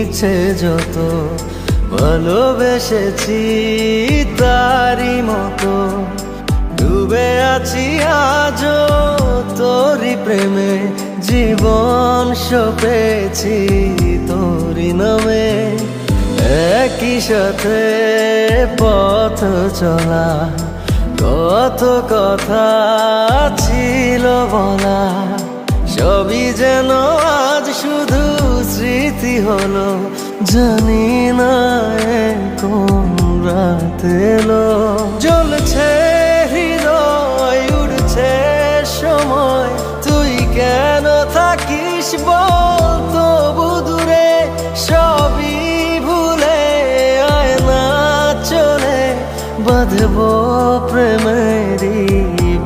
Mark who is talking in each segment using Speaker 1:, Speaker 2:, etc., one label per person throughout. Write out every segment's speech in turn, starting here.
Speaker 1: ইচ্ছে যত, ভালোবেসেছি তারি মতো। ডুবে আছি আজও তোরি প্রেমে, জীবন সপেছি তোরি নামে। একই সাথে পথ চলা, কত কথা ছিল বলা, সবই যেন আজ হলো জানি না কোন রাত এলো। জ্বলছে হৃদয়, উড়ছে সময়। তুই কেন থাকিস বল তবু দূরে, সবই ভুলে আয় না চলে। বাঁধব প্রেমেরই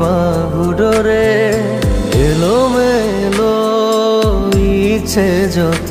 Speaker 1: বাহুডোরে। এলো মেলো ইচ্ছে যত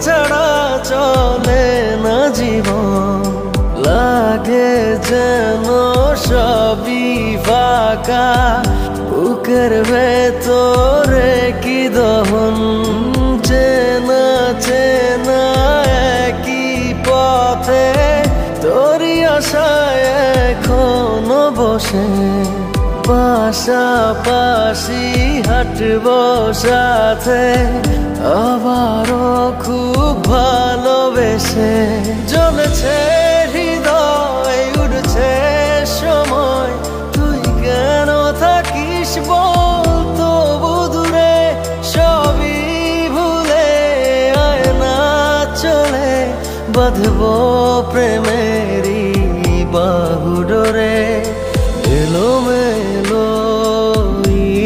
Speaker 1: ছাড়া চলে না জীবন। লাগে যেন সবই ফাঁকা। বুকের ভেতরে কি দহন? চেনা চেনা একই পথে। তোরই আশায় এখনও বসে। পাশাপাশি হাঁটব সাথে। আবারও খুব ভালোবেসে। জ্বলছে হৃদয় উঠছে সময়। তুই কেন থাকিস বল তবু দূরে সবই ভুলে আয় না চলে। বাঁধব প্রেমেরই বাহুডোরে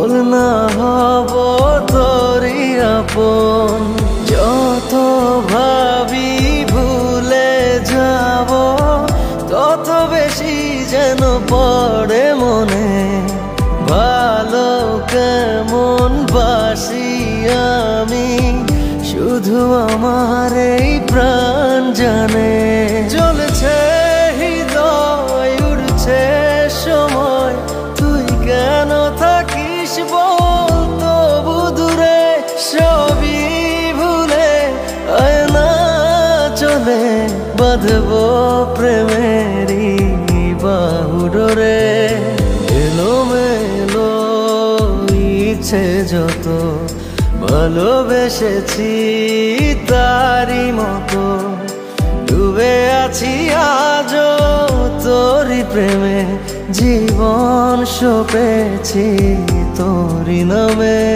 Speaker 1: বল না হব তোরি আপন। যত ভাবি ভুলে যাব, তত বেশি যেন পড়ে মনে। ভালো কেমন বাসি আমি, শুধু আমার এই প্রাণ জানে। বাঁধব প্রেমেরই বাহুডোরে এলো মেলো ইচ্ছে যত ভালোবেসেছি তারি মতো। ডুবে আছি আজ তোরি প্রেমে। জীবন সপেছি তোরি নামে।